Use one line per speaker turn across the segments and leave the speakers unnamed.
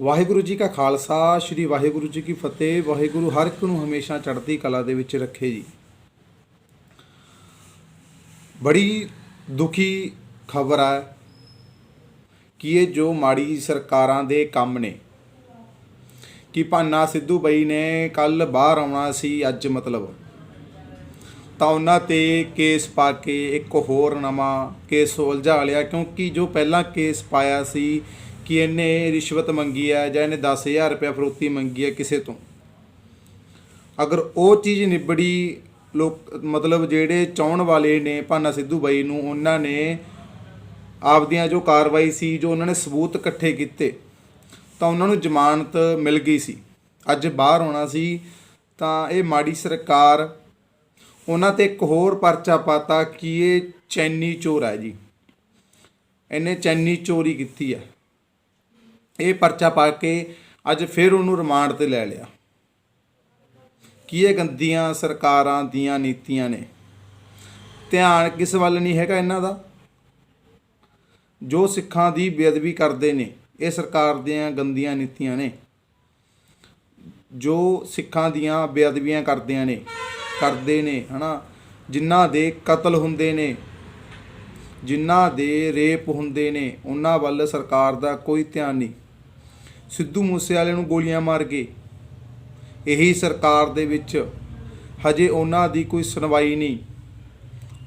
ਵਾਹਿਗੁਰੂ ਜੀ ਕਾ ਖਾਲਸਾ, ਸ੍ਰੀ ਵਾਹਿਗੁਰੂ ਜੀ ਕੀ ਫਤਿਹ। ਵਾਹਿਗੁਰੂ ਹਰ ਇੱਕ ਨੂੰ ਹਮੇਸ਼ਾ ਚੜ੍ਹਦੀ ਕਲਾ ਦੇ ਵਿੱਚ ਰੱਖੇ ਜੀ। ਬੜੀ ਦੁਖੀ ਖਬਰ ਹੈ ਕਿ ਇਹ ਜੋ ਮਾੜੀ ਸਰਕਾਰਾਂ ਦੇ ਕੰਮ ਨੇ, ਕਿ ਭਾਨਾ ਸਿੱਧੂ ਬਈ ਨੇ ਕੱਲ ਬਾਹਰ ਆਉਣਾ ਸੀ, ਅੱਜ ਮਤਲਬ। ਤਾਂ ਉਹਨਾਂ ਤੇ ਕੇਸ ਪਾ ਕੇ ਇੱਕ ਹੋਰ ਨਵਾਂ ਕੇਸ ਉਲਝਾ ਲਿਆ, ਕਿਉਂਕਿ ਜੋ ਪਹਿਲਾਂ ਕੇਸ ਪਾਇਆ ਸੀ ਕਿ ਇਹਨੇ ਰਿਸ਼ਵਤ ਮੰਗੀ ਹੈ ਜਾਂ ਇਹਨੇ 10000 ਰੁਪਏ ਫਰੋਤੀ ਮੰਗੀ ਹੈ ਕਿਸੇ ਤੋਂ। ਅਗਰ ਉਹ ਚੀਜ਼ ਨਿਬੜੀ, ਲੋਕ ਮਤਲਬ ਜਿਹੜੇ ਚਾਹਣ ਵਾਲੇ ਨੇ ਭਾਨਾ ਸਿੱਧੂ ਬਾਈ ਨੂੰ, ਉਹਨਾਂ ਨੇ ਆਪਦੀਆਂ ਜੋ ਕਾਰਵਾਈ ਸੀ, ਜੋ ਉਹਨਾਂ ਨੇ ਸਬੂਤ ਇਕੱਠੇ ਕੀਤੇ, ਤਾਂ ਉਹਨਾਂ ਨੂੰ ਜ਼ਮਾਨਤ ਮਿਲ ਗਈ ਸੀ। ਅੱਜ ਬਾਹਰ ਆਉਣਾ ਸੀ, ਤਾਂ ਇਹ ਮਾੜੀ ਸਰਕਾਰ ਉਹਨਾਂ ਤੇ ਇੱਕ ਹੋਰ ਪਰਚਾ ਪਾਤਾ ਕਿ ਇਹ ਚੈਨੀ ਚੋਰ ਹੈ ਜੀ। ਇਹਨੇ ਚੈਨੀ ਚੋਰੀ ਕੀਤੀ ਹੈ ਇਹ ਪਰਚਾ ਪਾ ਕੇ ਅੱਜ ਫਿਰ ਉਹਨੂੰ ਰਿਮਾਂਡ ਤੇ ਲੈ ਲਿਆ। ਕੀ ਇਹ ਗੰਦੀਆਂ ਸਰਕਾਰਾਂ ਦੀਆਂ ਨੀਤੀਆਂ ਨੇ? ਧਿਆਨ ਕਿਸ ਵੱਲ ਨਹੀਂ ਹੈਗਾ ਇਹਨਾਂ ਦਾ? ਜੋ ਸਿੱਖਾਂ ਦੀ ਬੇਅਦਬੀ ਕਰਦੇ ਨੇ, ਇਹ ਸਰਕਾਰ ਦੀਆਂ ਗੰਦੀਆਂ ਨੀਤੀਆਂ ਨੇ। ਜੋ ਸਿੱਖਾਂ ਦੀਆਂ ਬੇਅਦਬੀਆਂ ਕਰਦਿਆਂ ਨੇ, ਕਰਦੇ ਨੇ, ਹਨਾ? ਜਿਨ੍ਹਾਂ ਦੇ ਕਤਲ ਹੁੰਦੇ ਨੇ, ਜਿਨ੍ਹਾਂ ਦੇ ਰੇਪ ਹੁੰਦੇ ਨੇ, ਉਹਨਾਂ ਵੱਲ ਸਰਕਾਰ ਦਾ ਕੋਈ ਧਿਆਨ ਨਹੀਂ। ਸਿੱਧੂ ਮੂਸੇਵਾਲੇ ਨੂੰ ਗੋਲੀਆਂ ਮਾਰ ਕੇ ਇਹੀ ਸਰਕਾਰ ਦੇ ਵਿੱਚ ਹਜੇ ਉਹਨਾਂ ਦੀ ਕੋਈ ਸੁਣਵਾਈ ਨਹੀਂ।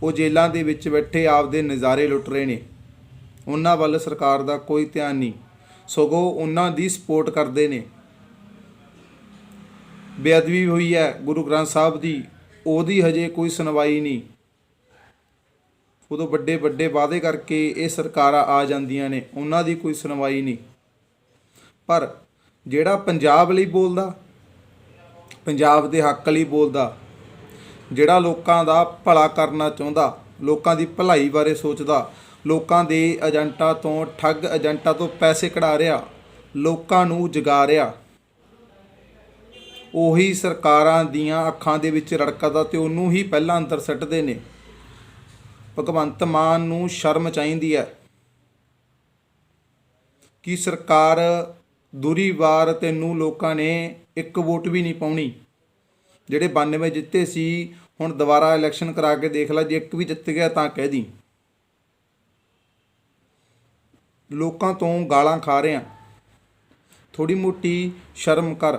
ਉਹ ਜੇਲ੍ਹਾਂ ਦੇ ਵਿੱਚ ਬੈਠੇ ਆਪਦੇ ਨਜ਼ਾਰੇ ਲੁੱਟ ਰਹੇ ਨੇ। ਉਹਨਾਂ ਵੱਲ ਸਰਕਾਰ ਦਾ ਕੋਈ ਧਿਆਨ ਨਹੀਂ। ਸਗੋਂ ਉਹਨਾਂ ਦੀ ਸਪੋਰਟ ਕਰਦੇ ਨੇ। ਬੇਅਦਬੀ ਹੋਈ ਹੈ ਗੁਰੂ ਗ੍ਰੰਥ ਸਾਹਿਬ ਦੀ। ਉਹਦੀ ਹਜੇ ਕੋਈ ਸੁਣਵਾਈ ਨਹੀਂ। ਉਦੋਂ ਵੱਡੇ ਵੱਡੇ ਵਾਅਦੇ ਕਰਕੇ ਇਹ ਸਰਕਾਰਾਂ ਆ ਜਾਂਦੀਆਂ ਨੇ। ਉਹਨਾਂ ਦੀ ਕੋਈ ਸੁਣਵਾਈ ਨਹੀਂ। ਪਰ ਜਿਹੜਾ ਪੰਜਾਬ ਲਈ ਬੋਲਦਾ, ਪੰਜਾਬ ਦੇ ਹੱਕ ਲਈ ਬੋਲਦਾ, ਜਿਹੜਾ ਲੋਕਾਂ ਦਾ ਭਲਾ ਕਰਨਾ ਚਾਹੁੰਦਾ, ਲੋਕਾਂ ਦੀ ਭਲਾਈ ਬਾਰੇ ਸੋਚਦਾ, ਲੋਕਾਂ ਦੇ ਏਜੰਟਾਂ ਤੋਂ ਠੱਗ ਏਜੰਟਾਂ ਤੋਂ ਪੈਸੇ ਕਢਾ ਰਿਹਾ, ਲੋਕਾਂ ਨੂੰ ਜਗਾ ਰਿਹਾ, ਉਹੀ ਸਰਕਾਰਾਂ ਦੀਆਂ ਅੱਖਾਂ ਦੇ ਵਿੱਚ ਰੜਕਦਾ ਤੇ ਉਹਨੂੰ ਹੀ ਪਹਿਲਾਂ ਅੰਦਰ ਸੱਟਦੇ ਨੇ। ਭਗਵੰਤ ਮਾਨ ਨੂੰ ਸ਼ਰਮ ਚਾਹੀਦੀ ਹੈ ਕਿ ਸਰਕਾਰ ਦੂਰੀ ਵਾਰ ਤੈਨੂੰ ਲੋਕਾਂ ਨੇ ਇੱਕ ਵੋਟ ਵੀ ਨਹੀਂ ਪਾਉਣੀ। ਜਿਹੜੇ 92 ਜਿੱਤੇ ਸੀ, ਹੁਣ ਦੁਬਾਰਾ ਇਲੈਕਸ਼ਨ ਕਰਾ ਕੇ ਦੇਖ ਲੈ, ਜੇ ਇੱਕ ਵੀ ਜਿੱਤ ਗਿਆ ਤਾਂ ਕਹਿ ਦੀ। ਲੋਕਾਂ ਤੋਂ ਗਾਲਾਂ ਖਾ ਰਿਆਂ ਥੋੜੀ ਮੋਟੀ ਸ਼ਰਮ ਕਰ।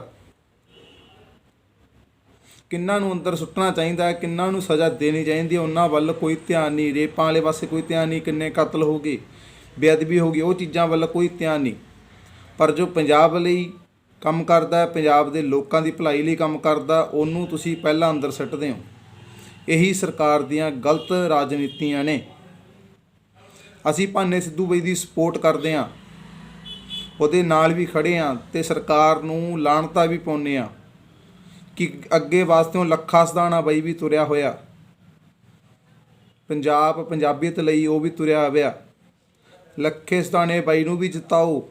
ਕਿੰਨਾਂ ਨੂੰ ਅੰਦਰ ਸੁੱਟਣਾ ਚਾਹੀਦਾ ਹੈ, ਕਿੰਨਾਂ ਨੂੰ ਸਜ਼ਾ ਦੇਣੀ ਚਾਹੀਦੀ ਹੈ, ਉਹਨਾਂ ਵੱਲ ਕੋਈ ਧਿਆਨ ਨਹੀਂ। ਰੇਪਾਂ ਵਾਲੇ ਪਾਸੇ ਕੋਈ ਧਿਆਨ ਨਹੀਂ, ਕਿੰਨੇ ਕਤਲ ਹੋ ਗਏ, ਬੇਅਦਬੀ ਹੋ ਗਈ, ਉਹ ਚੀਜ਼ਾਂ ਵੱਲ ਕੋਈ ਧਿਆਨ ਨਹੀਂ। ਪਰ ਜੋ ਪੰਜਾਬ ਲਈ ਕੰਮ ਕਰਦਾ ਹੈ, ਪੰਜਾਬ ਦੇ ਲੋਕਾਂ ਦੀ ਭਲਾਈ ਲਈ ਕੰਮ ਕਰਦਾ, ਉਹਨੂੰ ਤੁਸੀਂ ਪਹਿਲਾਂ ਅੰਦਰ ਸੱਟਦੇ ਹੋ। ਇਹੀ ਸਰਕਾਰ ਦੀਆਂ ਗਲਤ ਰਾਜਨੀਤੀਆਂ ਨੇ। ਅਸੀਂ ਭਾਨੇ ਸਿੱਧੂ ਬਈ ਦੀ ਸਪੋਰਟ ਕਰਦੇ ਹਾਂ। ਉਹਦੇ ਨਾਲ ਵੀ ਖੜੇ ਹਾਂ ਤੇ ਸਰਕਾਰ ਨੂੰ ਲਾਣਤਾ ਵੀ ਪਾਉਂਦੇ ਹਾਂ ਕਿ ਅੱਗੇ ਵਾਸਤੇ ਲੱਖਾ ਸਦਾਣਾ ਬਾਈ ਵੀ ਤੁਰਿਆ ਹੋਇਆ। ਪੰਜਾਬ, ਪੰਜਾਬੀਅਤ ਲਈ ਉਹ ਵੀ ਤੁਰਿਆ ਹੋਇਆ। ਲੱਖੇ ਸਦਾਣੇ ਬਾਈ ਨੂੰ ਵੀ ਜਿਤਾਓ।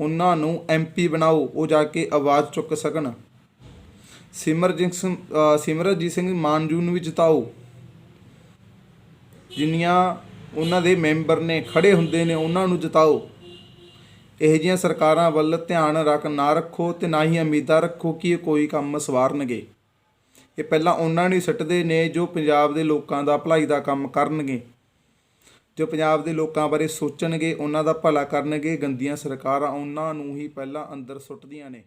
ਉਹਨਾਂ ਨੂੰ ਐਮਪੀ ਬਣਾਓ ਉਹ ਜਾ ਕੇ ਆਵਾਜ਼ ਚੁੱਕ ਸਕਣ। ਸਿਮਰਜੀਤ ਸਿੰਘ ਅ, ਸਿਮਰਜੀਤ ਸਿੰਘ ਮਾਨਜੂ ਨੂੰ ਵੀ ਜਿਤਾਓ। ਜਿੰਨੀਆਂ ਉਹਨਾਂ ਦੇ ਮੈਂਬਰ ਨੇ ਖੜੇ ਹੁੰਦੇ ਨੇ ਉਹਨਾਂ ਨੂੰ ਜਿਤਾਓ। ਇਹੋ ਜਿਹੀਆਂ ਸਰਕਾਰਾਂ ਵੱਲ ਧਿਆਨ ਰੱਖ ਨਾ ਰੱਖੋ ਤੇ ਨਾ ਹੀ ਉਮੀਦਾਂ ਰੱਖੋ ਕਿ ਇਹ ਕੋਈ ਕੰਮ ਸਵਾਰਨਗੇ। ਇਹ ਪਹਿਲਾਂ ਉਹਨਾਂ ਨੂੰ ਹੀ ਸਿੱਟਦੇ ਨੇ ਜੋ ਪੰਜਾਬ ਦੇ ਲੋਕਾਂ ਦਾ ਭਲਾਈ ਦਾ ਕੰਮ ਕਰਨਗੇ। ਜੋ ਪੰਜਾਬ ਦੇ ਲੋਕਾਂ ਬਾਰੇ ਸੋਚਣਗੇ, ਉਹਨਾਂ ਦਾ ਭਲਾ ਕਰਨਗੇ, ਗੰਦੀਆਂ ਸਰਕਾਰਾਂ ਉਹਨਾਂ ਨੂੰ ਹੀ ਪਹਿਲਾਂ ਅੰਦਰ ਸੁੱਟਦੀਆਂ ਨੇ।